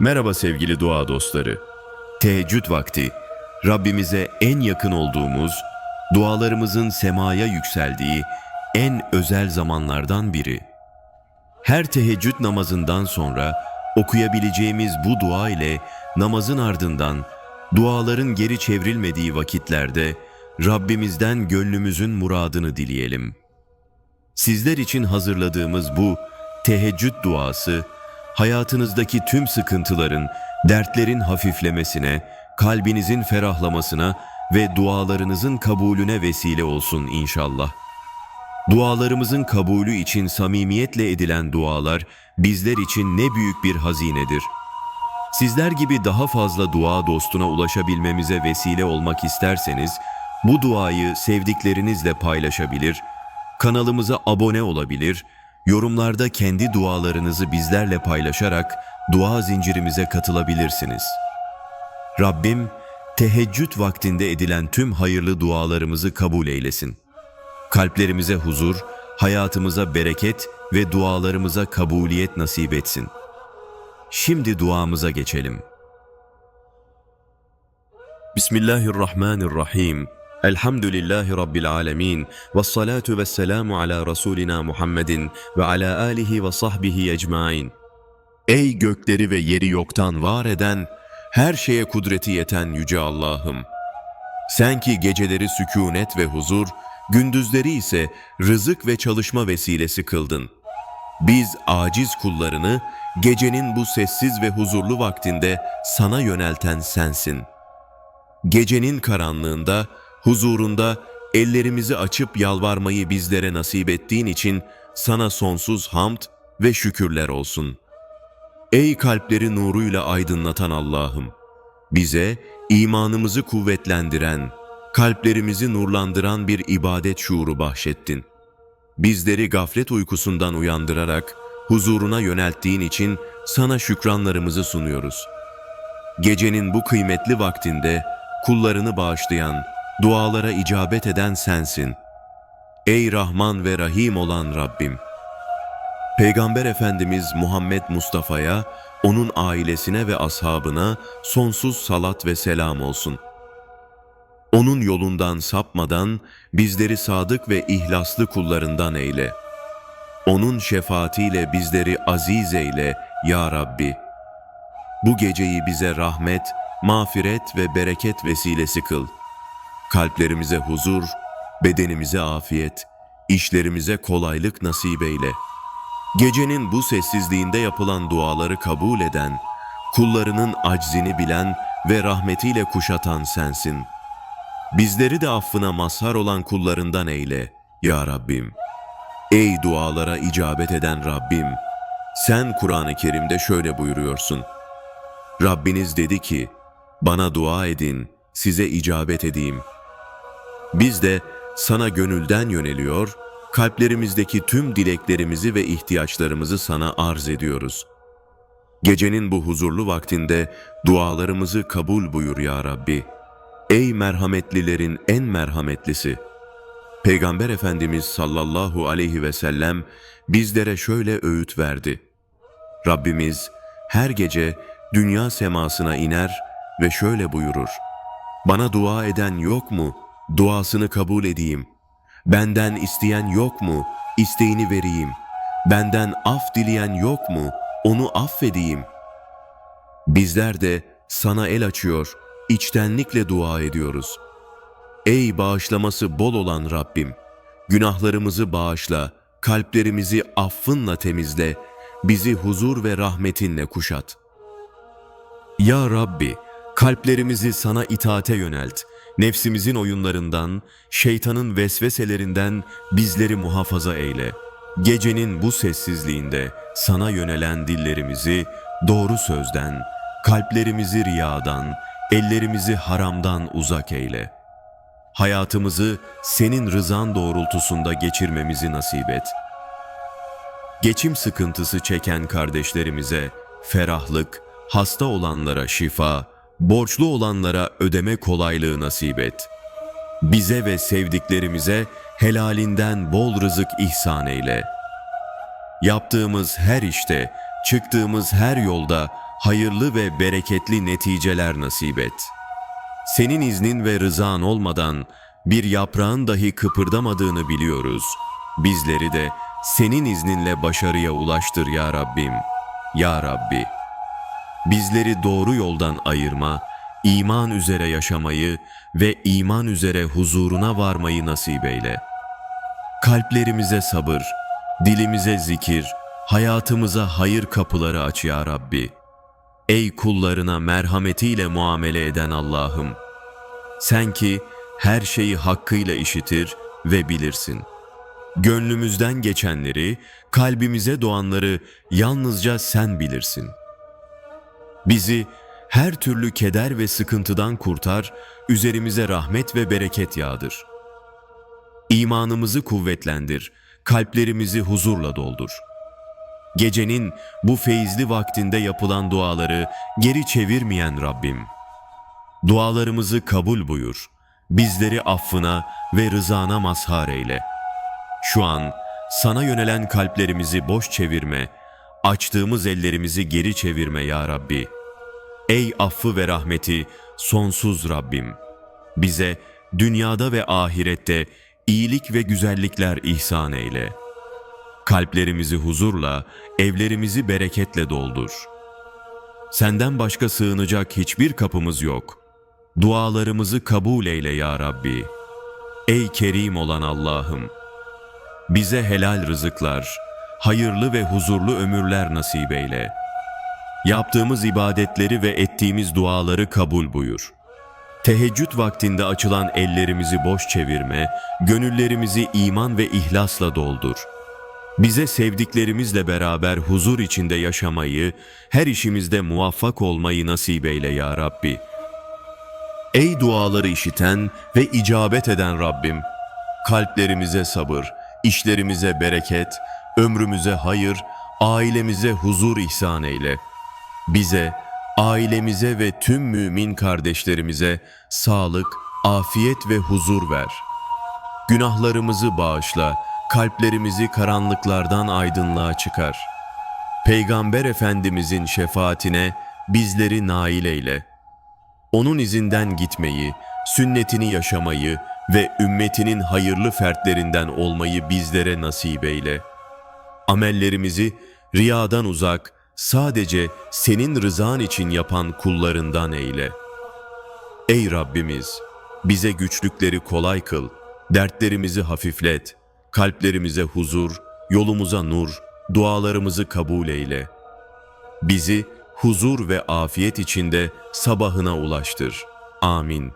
Merhaba sevgili dua dostları. Teheccüd vakti, Rabbimize en yakın olduğumuz, dualarımızın semaya yükseldiği en özel zamanlardan biri. Her teheccüd namazından sonra okuyabileceğimiz bu dua ile namazın ardından duaların geri çevrilmediği vakitlerde Rabbimizden gönlümüzün muradını dileyelim. Sizler için hazırladığımız bu teheccüd duası, hayatınızdaki tüm sıkıntıların, dertlerin hafiflemesine, kalbinizin ferahlamasına ve dualarınızın kabulüne vesile olsun inşallah. Dualarımızın kabulü için samimiyetle edilen dualar bizler için ne büyük bir hazinedir. Sizler gibi daha fazla dua dostuna ulaşabilmemize vesile olmak isterseniz, bu duayı sevdiklerinizle paylaşabilir, kanalımıza abone olabilir, yorumlarda kendi dualarınızı bizlerle paylaşarak dua zincirimize katılabilirsiniz. Rabbim, teheccüd vaktinde edilen tüm hayırlı dualarımızı kabul eylesin. Kalplerimize huzur, hayatımıza bereket ve dualarımıza kabuliyet nasip etsin. Şimdi duamıza geçelim. Bismillahirrahmanirrahim. Elhamdülillahi Rabbil alemin. Ve salatu ve selamu ala Resulina Muhammedin ve ala alihi ve sahbihi ecmain. Ey gökleri ve yeri yoktan var eden, her şeye kudreti yeten Yüce Allah'ım! Sen ki geceleri sükunet ve huzur, gündüzleri ise rızık ve çalışma vesilesi kıldın. Biz aciz kullarını gecenin bu sessiz ve huzurlu vaktinde sana yönelten sensin. Gecenin karanlığında, huzurunda ellerimizi açıp yalvarmayı bizlere nasip ettiğin için sana sonsuz hamd ve şükürler olsun. Ey kalpleri nuruyla aydınlatan Allah'ım! Bize imanımızı kuvvetlendiren, kalplerimizi nurlandıran bir ibadet şuuru bahşettin. Bizleri gaflet uykusundan uyandırarak huzuruna yönelttiğin için sana şükranlarımızı sunuyoruz. Gecenin bu kıymetli vaktinde kullarını bağışlayan, dualara icabet eden sensin. Ey Rahman ve Rahim olan Rabbim! Peygamber Efendimiz Muhammed Mustafa'ya, onun ailesine ve ashabına sonsuz salat ve selam olsun. Onun yolundan sapmadan bizleri sadık ve ihlaslı kullarından eyle. Onun şefaatiyle bizleri aziz eyle ya Rabbi. Bu geceyi bize rahmet, mağfiret ve bereket vesilesi kıl. Kalplerimize huzur, bedenimize afiyet, işlerimize kolaylık nasip eyle. Gecenin bu sessizliğinde yapılan duaları kabul eden, kullarının aczini bilen ve rahmetiyle kuşatan sensin. Bizleri de affına mazhar olan kullarından eyle, Ya Rabbim. Ey dualara icabet eden Rabbim, sen Kur'an-ı Kerim'de şöyle buyuruyorsun. Rabbiniz dedi ki, bana dua edin, size icabet edeyim. Biz de sana gönülden yöneliyor, kalplerimizdeki tüm dileklerimizi ve ihtiyaçlarımızı sana arz ediyoruz. Gecenin bu huzurlu vaktinde dualarımızı kabul buyur ya Rabbi. Ey merhametlilerin en merhametlisi! Peygamber Efendimiz sallallahu aleyhi ve sellem bizlere şöyle öğüt verdi. Rabbimiz her gece dünya semasına iner ve şöyle buyurur. Bana dua eden yok mu? Duasını kabul edeyim. Benden isteyen yok mu? İsteğini vereyim. Benden af dileyen yok mu? Onu affedeyim. Bizler de sana el açıyor, içtenlikle dua ediyoruz. Ey bağışlaması bol olan Rabbim! Günahlarımızı bağışla, kalplerimizi affınla temizle, bizi huzur ve rahmetinle kuşat. Ya Rabbi, kalplerimizi sana itaate yönelt, nefsimizin oyunlarından, şeytanın vesveselerinden bizleri muhafaza eyle. Gecenin bu sessizliğinde sana yönelen dillerimizi doğru sözden, kalplerimizi riyadan, ellerimizi haramdan uzak eyle. Hayatımızı senin rızan doğrultusunda geçirmemizi nasip et. Geçim sıkıntısı çeken kardeşlerimize ferahlık, hasta olanlara şifa, borçlu olanlara ödeme kolaylığı nasip et. Bize ve sevdiklerimize helalinden bol rızık ihsan eyle. Yaptığımız her işte, çıktığımız her yolda hayırlı ve bereketli neticeler nasip et. Senin iznin ve rızan olmadan bir yaprağın dahi kıpırdamadığını biliyoruz. Bizleri de senin izninle başarıya ulaştır ya Rabbim. Ya Rabbi. Bizleri doğru yoldan ayırma, iman üzere yaşamayı ve iman üzere huzuruna varmayı nasip eyle. Kalplerimize sabır, dilimize zikir, hayatımıza hayır kapıları aç ya Rabbi. Ey kullarına merhametiyle muamele eden Allah'ım. Sen ki her şeyi hakkıyla işitir ve bilirsin. Gönlümüzden geçenleri, kalbimize doğanları yalnızca sen bilirsin. Bizi her türlü keder ve sıkıntıdan kurtar, üzerimize rahmet ve bereket yağdır. İmanımızı kuvvetlendir, kalplerimizi huzurla doldur. Gecenin bu feyizli vaktinde yapılan duaları geri çevirmeyen Rabbim. Dualarımızı kabul buyur. Bizleri affına ve rızana mazhar eyle. Şu an sana yönelen kalplerimizi boş çevirme, açtığımız ellerimizi geri çevirme ya Rabbi. Ey affı ve rahmeti sonsuz Rabbim. Bize dünyada ve ahirette iyilik ve güzellikler ihsan eyle. Kalplerimizi huzurla, evlerimizi bereketle doldur. Senden başka sığınacak hiçbir kapımız yok. Dualarımızı kabul eyle ya Rabbi. Ey kerim olan Allah'ım! Bize helal rızıklar, hayırlı ve huzurlu ömürler nasip eyle. Yaptığımız ibadetleri ve ettiğimiz duaları kabul buyur. Teheccüd vaktinde açılan ellerimizi boş çevirme, gönüllerimizi iman ve ihlasla doldur. Bize sevdiklerimizle beraber huzur içinde yaşamayı, her işimizde muvaffak olmayı nasip eyle ya Rabbi. Ey duaları işiten ve icabet eden Rabbim, kalplerimize sabır, işlerimize bereket, ömrümüze hayır, ailemize huzur ihsan eyle. Bize, ailemize ve tüm mümin kardeşlerimize sağlık, afiyet ve huzur ver. Günahlarımızı bağışla, kalplerimizi karanlıklardan aydınlığa çıkar. Peygamber Efendimizin şefaatine bizleri nail eyle. Onun izinden gitmeyi, sünnetini yaşamayı ve ümmetinin hayırlı fertlerinden olmayı bizlere nasip eyle. Amellerimizi riyadan uzak, sadece senin rızan için yapan kullarından eyle. Ey Rabbimiz, bize güçlükleri kolay kıl, dertlerimizi hafiflet, kalplerimize huzur, yolumuza nur, dualarımızı kabul eyle. Bizi huzur ve afiyet içinde sabahına ulaştır. Amin.